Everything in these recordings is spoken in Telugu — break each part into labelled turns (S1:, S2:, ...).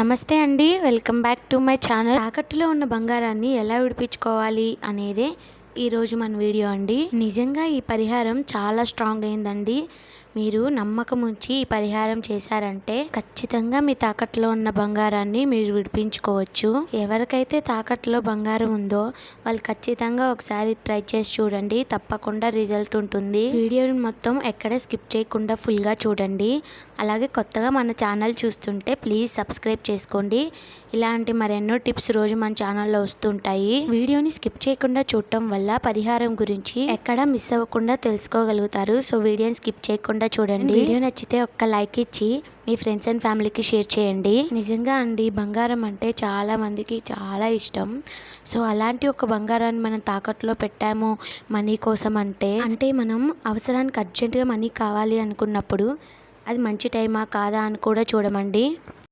S1: నమస్తే అండి welcome back to my channel. తాకట్టులో ఉన్న బంగారాన్ని ఎలా విడిపించుకోవాలి అనేదే ఈరోజు మన వీడియో అండి. నిజంగా ఈ పరిహారం చాలా స్ట్రాంగ్ అయిందండి. మీరు నమ్మకం ఉంచి ఈ పరిహారం చేశారంటే ఖచ్చితంగా మీ తాకట్టులో ఉన్న బంగారాన్ని మీరు విడిపించుకోవచ్చు. ఎవరికైతే తాకట్టులో బంగారం ఉందో వాళ్ళు ఖచ్చితంగా ఒకసారి ట్రై చేసి చూడండి తప్పకుండా రిజల్ట్ ఉంటుంది. వీడియోని మొత్తం ఎక్కడ స్కిప్ చేయకుండా ఫుల్గా చూడండి. అలాగే కొత్తగా మన ఛానల్ చూస్తుంటే ప్లీజ్ సబ్స్క్రైబ్ చేసుకోండి. ఇలాంటి మరెన్నో టిప్స్ రోజు మన ఛానల్లో వస్తుంటాయి. వీడియోని స్కిప్ చేయకుండా చూడటం వల్ల పరిహారం గురించి ఎక్కడ మిస్ అవ్వకుండా తెలుసుకోగలుగుతారు. సో వీడియోని స్కిప్ చేయకుండా చూడండి. వీడియో నచ్చితే ఒక్క లైక్ ఇచ్చి మీ ఫ్రెండ్స్ అండ్ ఫ్యామిలీకి షేర్ చేయండి. నిజంగా అండి బంగారం అంటే చాలా మందికి చాలా ఇష్టం. సో అలాంటి ఒక బంగారాన్ని మనం తాకట్టులో పెట్టాము మనీ కోసం అంటే అంటే మనం అవసరానికి అర్జెంటుగా మనీ కావాలి అనుకున్నప్పుడు అది మంచి టైమా కాదా అని కూడా చూడమండి.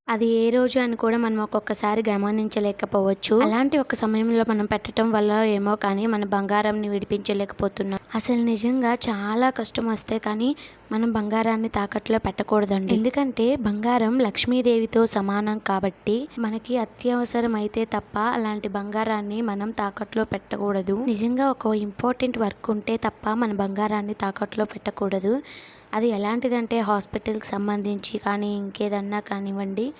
S1: అది ఏ రోజు అని కూడా మనం ఒక్కొక్కసారి గమనించలేకపోవచ్చు. అలాంటి ఒక సమయంలో మనం పెట్టడం వల్ల ఏమో కానీ మన బంగారంని విడిపించలేకపోతున్నాం. అసలు నిజంగా చాలా కష్టం వస్తే కానీ మనం బంగారాన్ని తాకట్లో పెట్టకూడదండి. ఎందుకంటే బంగారం లక్ష్మీదేవితో సమానం కాబట్టి మనకి అత్యవసరం అయితే తప్ప అలాంటి బంగారాన్ని మనం తాకట్లో పెట్టకూడదు. నిజంగా ఒక ఇంపార్టెంట్ వర్క్ ఉంటే తప్ప మన బంగారాన్ని తాకట్లో పెట్టకూడదు. అది ఎలాంటిదంటే హాస్పిటల్కి సంబంధించి కానీ ఇంకేదన్నా కానివ్వండి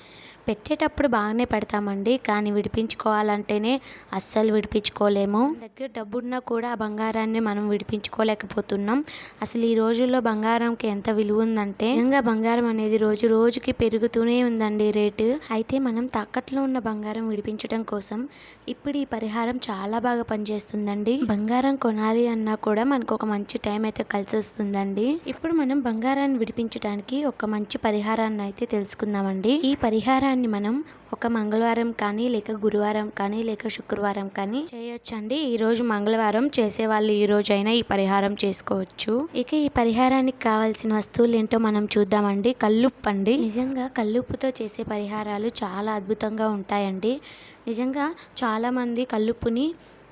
S1: పెట్టేటప్పుడు బాగానే పెడతామండి. కానీ విడిపించుకోవాలంటేనే అస్సలు విడిపించుకోలేము. దగ్గర డబ్బున్నా కూడా ఆ బంగారాన్ని మనం విడిపించుకోలేకపోతున్నాం. అసలు ఈ రోజుల్లో బంగారంకి ఎంత విలువ ఉందంటే నిజంగా బంగారం అనేది రోజు రోజుకి పెరుగుతూనే ఉందండి రేటు. అయితే మనం తాకట్లో ఉన్న బంగారం విడిపించడం కోసం ఇప్పుడు ఈ పరిహారం చాలా బాగా పనిచేస్తుందండి. బంగారం కొనాలి అన్నా కూడా మనకు ఒక మంచి టైం అయితే కలిసి వస్తుందండి ఇప్పుడు మనం బంగారాన్ని విడిపించడానికి ఒక మంచి పరిహారాన్ని అయితే తెలుసుకుందామండి. ఈ పరిహారాన్ని మనం ఒక మంగళవారం కానీ లేక గురువారం కానీ లేక శుక్రవారం కానీ చేయొచ్చండి. ఈ రోజు మంగళవారం చేసే వాళ్ళు ఈ రోజైనా ఈ పరిహారం చేసుకోవచ్చు. ఇక ఈ పరిహారానికి కావాల్సిన వస్తువులు ఏంటో మనం చూద్దామండి. కల్లుప్పు అండి. నిజంగా కల్లుప్పుతో చేసే పరిహారాలు చాలా అద్భుతంగా ఉంటాయండి. నిజంగా చాలామంది కల్లుప్పుని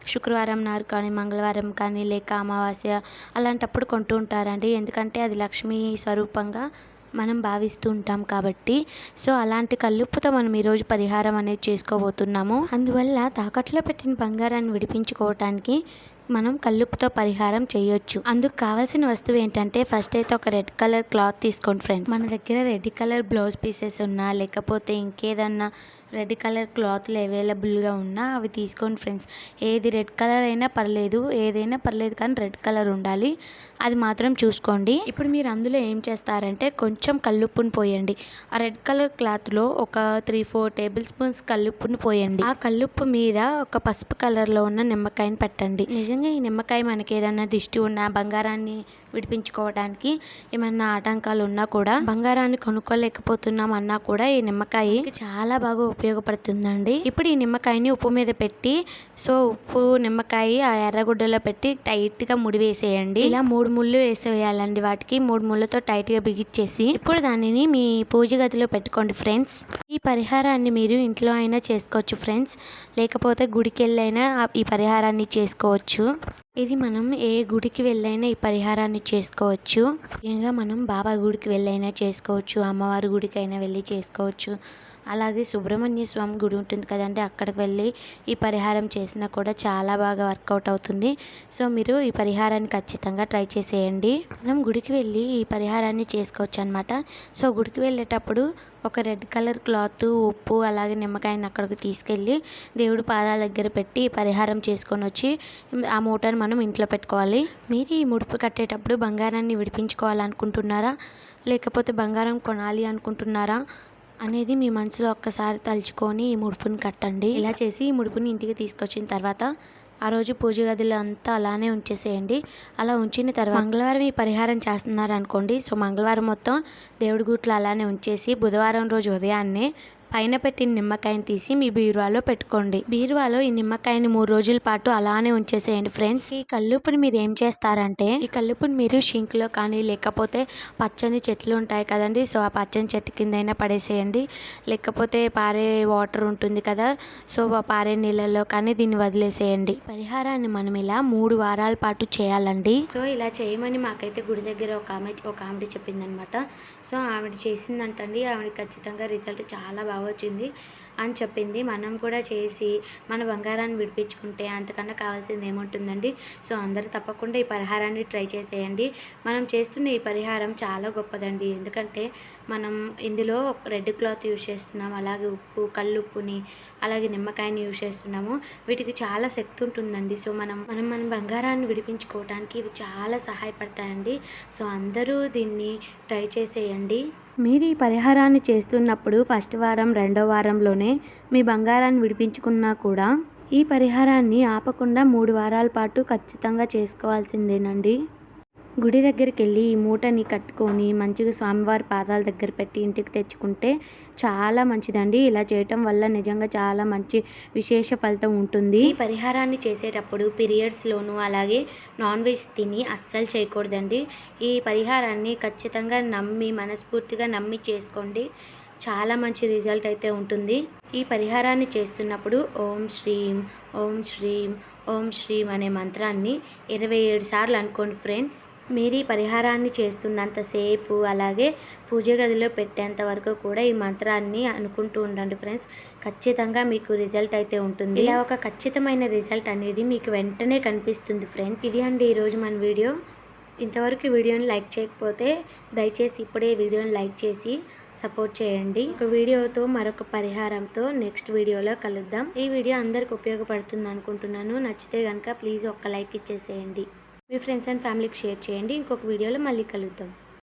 S1: శుక్రవారం నారు కానీ మంగళవారం కానీ లేక అమావాస్య అలాంటప్పుడు కొంటూ ఉంటారండి. ఎందుకంటే అది లక్ష్మీ స్వరూపంగా మనం భావిస్తూ ఉంటాం కాబట్టి. సో అలాంటి కల్లుప్పుతో మనం ఈరోజు పరిహారం అనేది చేసుకోబోతున్నాము. అందువల్ల తాకట్లో పెట్టిన బంగారాన్ని విడిపించుకోవటానికి మనం కల్లుప్పుతో పరిహారం చేయొచ్చు. అందుకు కావాల్సిన వస్తువు ఏంటంటే ఫస్ట్ అయితే ఒక రెడ్ కలర్ క్లాత్ తీసుకోండి ఫ్రెండ్స్ మన దగ్గర రెడ్ కలర్ బ్లౌజ్ పీసెస్ ఉన్నా లేకపోతే ఇంకేదన్నా రెడ్ కలర్ క్లాత్లు అవైలబుల్గా ఉన్నా అవి తీసుకోండి ఫ్రెండ్స్ ఏది రెడ్ కలర్ అయినా పర్లేదు ఏదైనా పర్లేదు కానీ రెడ్ కలర్ ఉండాలి. అది మాత్రం చూసుకోండి. ఇప్పుడు మీరు అందులో ఏం చేస్తారంటే కొంచెం కల్లుప్పుని పోయండి. ఆ రెడ్ కలర్ క్లాత్లో ఒక త్రీ ఫోర్ టేబుల్ స్పూన్స్ కల్లుప్పుని పోయండి. ఆ కల్లుప్పు మీద ఒక పసుపు కలర్లో ఉన్న నిమ్మకాయని పెట్టండి. నిజంగా ఈ నిమ్మకాయ మనకి ఏదైనా దిష్టి ఉన్నా బంగారాన్ని విడిపించుకోవడానికి ఏమన్నా ఆటంకాలు ఉన్నా కూడా బంగారాన్ని కొనుక్కోలేకపోతున్నాం అన్నా కూడా ఈ నిమ్మకాయ చాలా బాగా ఉపయోగపడుతుందండి. ఇప్పుడు ఈ నిమ్మకాయని ఉప్పు మీద పెట్టి సో ఉప్పు నిమ్మకాయ ఆ ఎర్రగుడ్డలో పెట్టి టైట్గా ముడి వేసేయండి. ఇలా మూడు ముళ్ళు వేసేయాలండి వాటికి. మూడు ముళ్ళతో టైట్గా బిగిచ్చేసి ఇప్పుడు దానిని మీ పూజ గదిలో పెట్టుకోండి ఫ్రెండ్స్. ఈ పరిహారాన్ని మీరు ఇంట్లో అయినా చేసుకోవచ్చు ఫ్రెండ్స్. లేకపోతే గుడికి వెళ్ళైనా ఈ పరిహారాన్ని చేసుకోవచ్చు. ఇది మనం ఏ గుడికి వెళ్ళైనా ఈ పరిహారాన్ని చేసుకోవచ్చు. ముఖ్యంగా మనం బాబా గుడికి వెళ్ళైనా చేసుకోవచ్చు అమ్మవారి గుడికి అయినా వెళ్ళి చేసుకోవచ్చు. అలాగే సుబ్రహ్మణ్య స్వామి గుడి ఉంటుంది కదండి అక్కడికి వెళ్ళి ఈ పరిహారం చేసినా కూడా చాలా బాగా వర్కౌట్ అవుతుంది. సో మీరు ఈ పరిహారాన్ని ఖచ్చితంగా ట్రై చేసేయండి. మనం గుడికి వెళ్ళి ఈ పరిహారాన్ని చేసుకోవచ్చు అనమాట సో గుడికి వెళ్ళేటప్పుడు ఒక రెడ్ కలర్ క్లాత్ ఉప్పు అలాగే నిమ్మకాయని అక్కడికి తీసుకెళ్ళి దేవుడి పాదాల దగ్గర పెట్టి పరిహారం చేసుకొని వచ్చి ఆ మూటను మనం ఇంట్లో పెట్టుకోవాలి. మీరు ఈ ముడుపు కట్టేటప్పుడు బంగారాన్ని విడిపించుకోవాలనుకుంటున్నారా? లేకపోతే బంగారం కొనాలి అనుకుంటున్నారా? అనేది మీ మనసులో ఒక్కసారి తలుచుకొని ఈ ముడుపుని కట్టండి. ఇలా చేసి ఈ ముడుపుని ఇంటికి తీసుకొచ్చిన తర్వాత ఆ రోజు పూజ గదిలో అంతా అలానే ఉంచేసేయండి. అలా ఉంచిన తర్వాత మంగళవారం ఈ పరిహారం చేస్తున్నారు అనుకోండి సో మంగళవారం మొత్తం దేవుడి గుట్లు అలానే ఉంచేసి బుధవారం రోజు ఉదయాన్నే పైన పెట్టిన నిమ్మకాయని తీసి మీ బీరువాలో పెట్టుకోండి. బీరువాలో ఈ నిమ్మకాయని మూడు రోజుల పాటు అలానే ఉంచేసేయండి ఫ్రెండ్స్. ఈ కల్లుపుని మీరు ఏం చేస్తారంటే ఈ కల్లుపుని మీరు షింక్లో కానీ లేకపోతే పచ్చని చెట్లు ఉంటాయి కదండి సో ఆ పచ్చని చెట్టు కిందైనా పడేసేయండి. లేకపోతే పారే వాటర్ ఉంటుంది కదా సో ఆ పారే నీళ్ళలో కానీ దీన్ని వదిలేసేయండి. పరిహారాన్ని మనం ఇలా మూడు వారాల పాటు చేయాలండి. సో ఇలా చేయమని మాకైతే గుడి దగ్గర ఒక ఆమె ఒక ఆవిడ చెప్పిందనమాట. సో ఆవిడ చేసిందంటండి ఆవిడ ఖచ్చితంగా రిజల్ట్ చాలా బాగా వచ్చింది అని చెప్పింది. మనం కూడా చేసి మన బంగారాన్ని విడిపించుకుంటే అంతకన్నా కావాల్సింది ఏముంటుందండి? సో అందరూ తప్పకుండా ఈ పరిహారాన్ని ట్రై చేసేయండి. మనం చేస్తున్న ఈ పరిహారం చాలా గొప్పదండి. ఎందుకంటే మనం ఇందులో రెడ్ క్లాత్ యూజ్ చేస్తున్నాం అలాగే ఉప్పు కల్లుప్పుని అలాగే నిమ్మకాయని యూజ్ చేస్తున్నాము. వీటికి చాలా శక్తి ఉంటుందండి. సో మనం మనం మన బంగారాన్ని విడిపించుకోవడానికి ఇవి చాలా సహాయపడతాయండి. సో అందరూ దీన్ని ట్రై చేసేయండి. మీరు ఈ పరిహారాన్ని చేస్తున్నప్పుడు ఫస్ట్ వారం రెండో వారంలోనే మీ బంగారాన్ని విడిపించుకున్నా కూడా ఈ పరిహారాన్ని ఆపకుండా మూడు వారాల పాటు ఖచ్చితంగా చేసుకోవాల్సిందేనండి. గుడి దగ్గరికి వెళ్ళి ఈ మూటని కట్టుకొని మంచిగా స్వామివారి పాదాల దగ్గర పెట్టి ఇంటికి తెచ్చుకుంటే చాలా మంచిదండి. ఇలా చేయటం వల్ల నిజంగా చాలా మంచి విశేష ఫలితం ఉంటుంది. ఈ పరిహారాన్ని చేసేటప్పుడు పీరియడ్స్లోను అలాగే నాన్ వెజ్ తిని అస్సలు చేయకూడదండి. ఈ పరిహారాన్ని ఖచ్చితంగా నమ్మి మనస్ఫూర్తిగా నమ్మి చేసుకోండి. చాలా మంచి రిజల్ట్ అయితే ఉంటుంది. ఈ పరిహారాన్ని చేస్తున్నప్పుడు ఓం శ్రీం ఓం శ్రీం ఓం శ్రీం అనే మంత్రాన్ని ఇరవై ఏడు సార్లు అనుకోండి ఫ్రెండ్స్. మీరు ఈ పరిహారాన్ని చేస్తున్నంతసేపు అలాగే పూజ గదిలో పెట్టేంత వరకు కూడా ఈ మంత్రాన్ని అనుకుంటూ ఉండండి ఫ్రెండ్స్. ఖచ్చితంగా మీకు రిజల్ట్ అయితే ఉంటుంది. ఇలా ఒక ఖచ్చితమైన రిజల్ట్ అనేది మీకు వెంటనే కనిపిస్తుంది ఫ్రెండ్స్. ఇది అండి ఈరోజు మన వీడియో. ఇంతవరకు వీడియోని లైక్ చేయకపోతే దయచేసి ఇప్పుడే వీడియోని లైక్ చేసి సపోర్ట్ చేయండి. ఒక వీడియోతో మరొక పరిహారంతో నెక్స్ట్ వీడియోలో కలుద్దాం. ఈ వీడియో అందరికి ఉపయోగపడుతుంది అనుకుంటున్నాను. నచ్చితే కనుక ప్లీజ్ ఒక్క లైక్ ఇచ్చేసేయండి. మీ ఫ్రెండ్స్ అండ్ ఫ్యామిలీకి షేర్ చేయండి. ఇంకొక వీడియోలో మళ్ళీ కలుద్దాం.